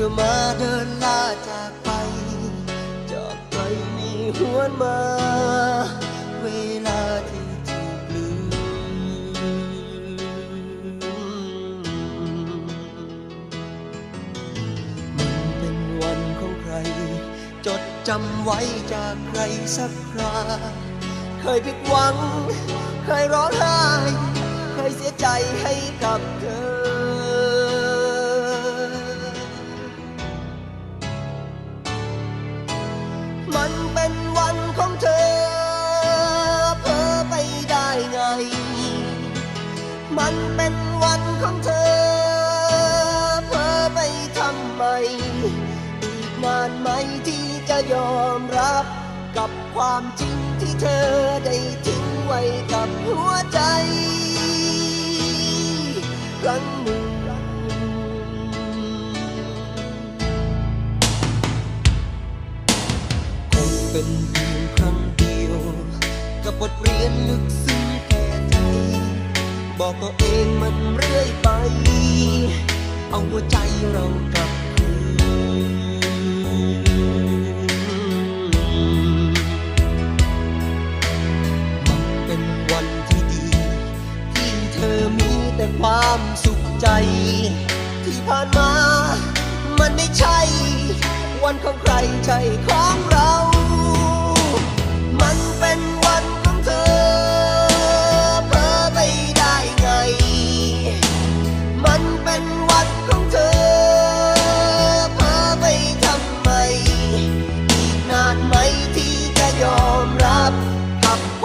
ธอมาเดินลาจากไป จากไปมีหวนมา เวลาที่ถูกลืม มันเป็นวันของใคร จดจำไว้จากใครสักคราเคยผิดหวัง เคยร้องไห้ เคยเสียใจให้กับเธอ มันเป็นวันของเธอ เพ้อไปทำไม อีกนานไหมที่จะยอมรับ กับความจริงที่เธอได้ทิ้งไว้กับหัวใจครั้งหนึ่งคงเป็นเพียงครั้งเดียว กับบทเรียนลึกซึ้ง บอกตัวเองมันเรื่อยไป เอาหัวใจเรากลับคืนมันเป็นวันที่ดี ที่เธอมีแต่ความสุขใจ ที่ผ่านมา มันไม่ใช่ วันของใครใช่ของเรา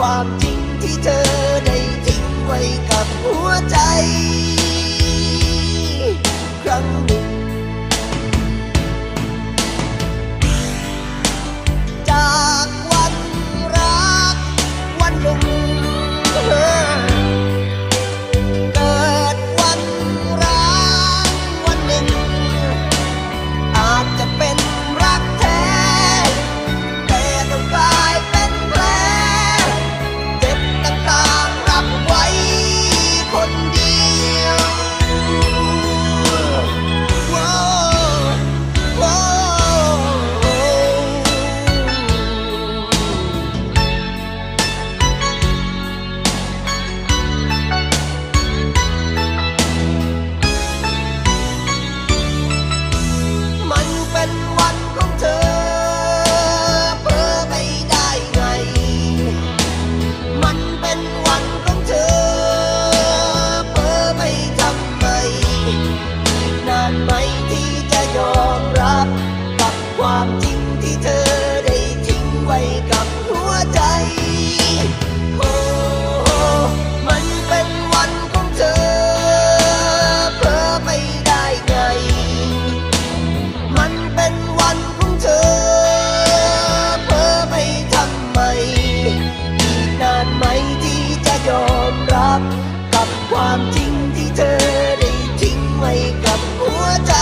ความจริงที่เธอได้ทิ้งไว้กับหัวใจ ครั้งหนึ่ง ความจริงที่เธอได้ทิ้งไว้กับหัวใจ